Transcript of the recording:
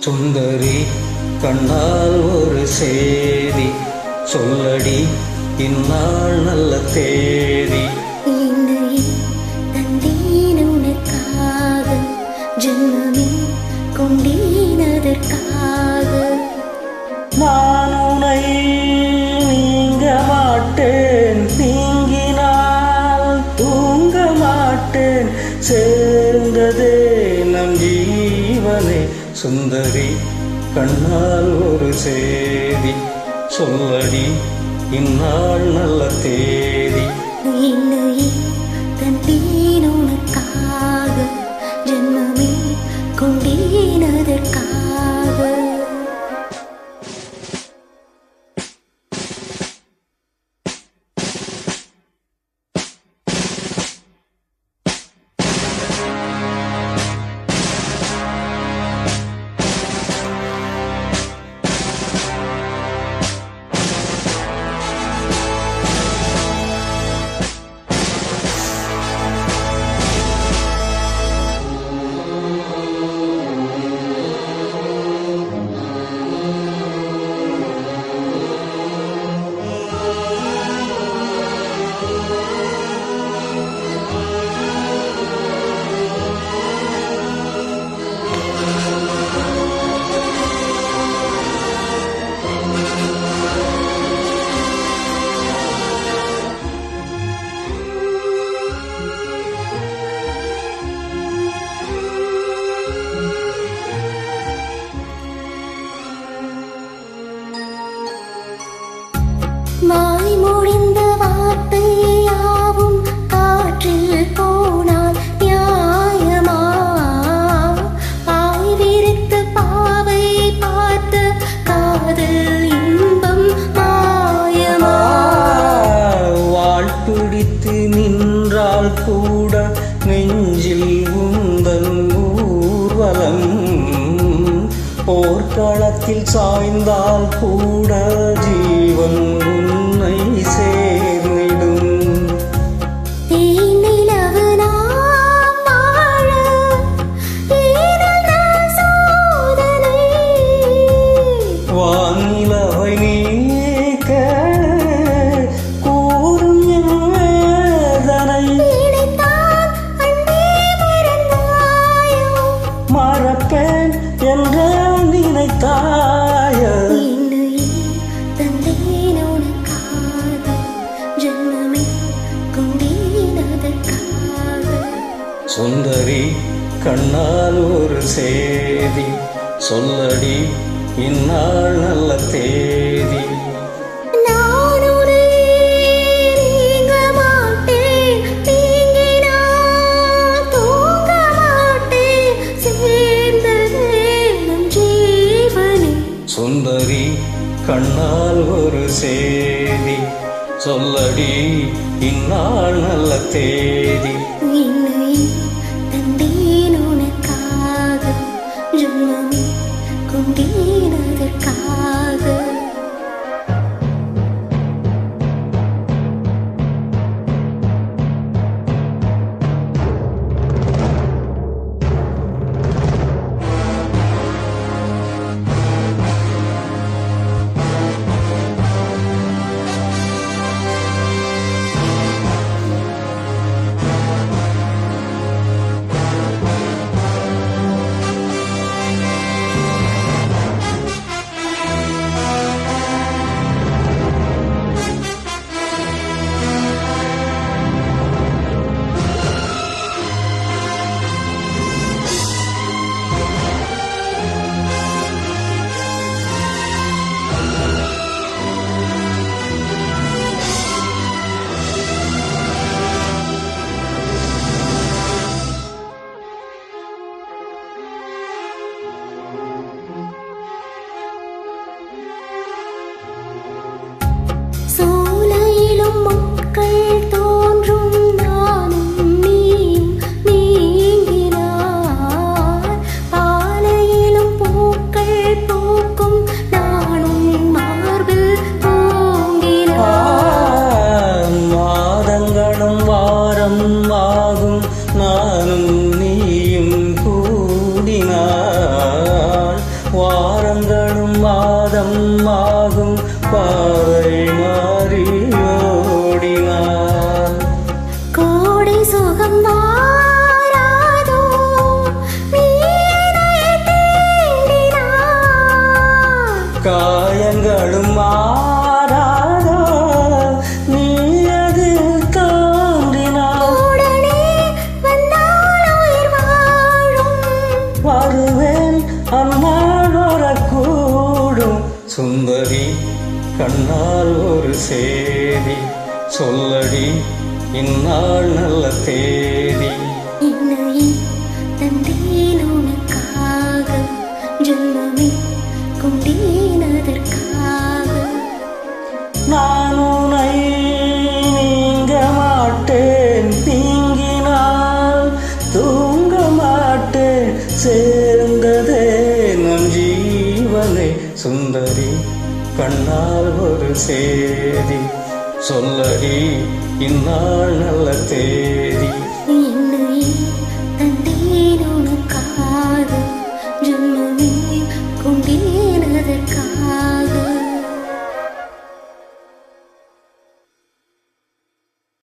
சுந்தரி கண்ணால் ஒரு செய்தி சொல்லடி இந்நாள் நல்ல தேடி சுந்தரி கண்ணால் ஒரு சேதி சொல்லடி இந்நாள் நல்ல தேதி. நின்றால் கூட நெஞ்சில் உந்தன் ஊர்வலம். போர்க்களத்தில் சாய்ந்தால் கூட ஜீவன் சுந்தரி கண்ணால் ஒரு சேதி. சொல்லடி இந்நாள் நல்ல தேதி. சுந்தரி கண்ணால் ஒரு சேதி. சொல்லடி இந்நாள் நல்ல தேதி. கொஞ்சம் கொண்டேன் அதற்காக ஜன்மாகும் பாதை மாறி ஓடினான் கோடி சுகம் காயங்களும் மாறாதோ நீ உயிர் வாழும். வருவேன் சுந்தரி கண்ணால் ஒரு சேதி. சொல்லடி இந்நாள் நல்ல தேதி. நான் உன்னை நீங்க மாட்டேன் நீங்கினால் தூங்க மாட்டேன் சேர்ந்ததே கண்ணால் ஒரு சேதி சொல்லடி இந்நாள் நல்ல தேதி.